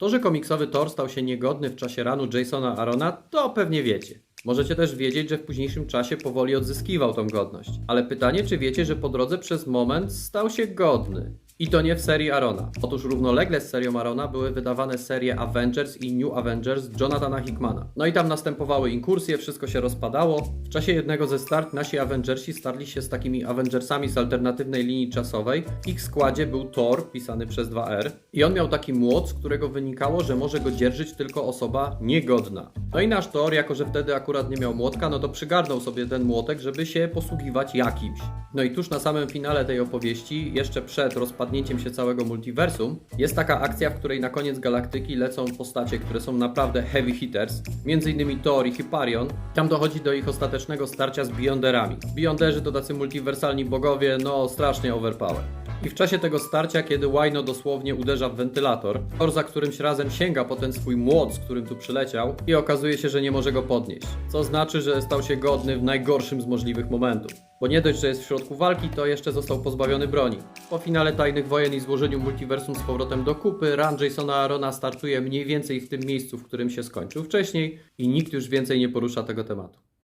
To, że komiksowy Thor stał się niegodny w czasie ranu Jasona Arona, to pewnie wiecie. Możecie też wiedzieć, że w późniejszym czasie powoli odzyskiwał tą godność. Ale pytanie, czy wiecie, że po drodze przez moment stał się godny? I to nie w serii Arona. Otóż równolegle z serią Arona były wydawane serie Avengers i New Avengers Jonathana Hickmana. No i tam następowały inkursje, wszystko się rozpadało. W czasie jednego ze start nasi Avengersi starli się z takimi Avengersami z alternatywnej linii czasowej. W ich składzie był Thor, pisany przez 2R. I on miał taki młot, z którego wynikało, że może go dzierżyć tylko osoba niegodna. No i nasz Thor, jako że wtedy akurat nie miał młotka, no to przygarnął sobie ten młotek, żeby się posługiwać jakimś. No i tuż na samym finale tej opowieści, jeszcze przed rozpadnięciem się całego multiversum, jest taka akcja, w której na koniec galaktyki lecą postacie, które są naprawdę heavy hitters, innymi Thor i Hyperion. Tam dochodzi do ich ostatecznego starcia z Beyonderami. Beyonderzy to tacy multiwersalni bogowie, no strasznie overpower. I w czasie tego starcia, kiedy Wino dosłownie uderza w wentylator, Thor za którymś razem sięga po ten swój młot, z którym tu przyleciał i okazuje się, że nie może go podnieść. Co znaczy, że stał się godny w najgorszym z możliwych momentów. Bo nie dość, że jest w środku walki, to jeszcze został pozbawiony broni. Po finale Tajnych Wojen i złożeniu multiversum z powrotem do kupy, run Jasona Arona startuje mniej więcej w tym miejscu, w którym się skończył wcześniej i nikt już więcej nie porusza tego tematu.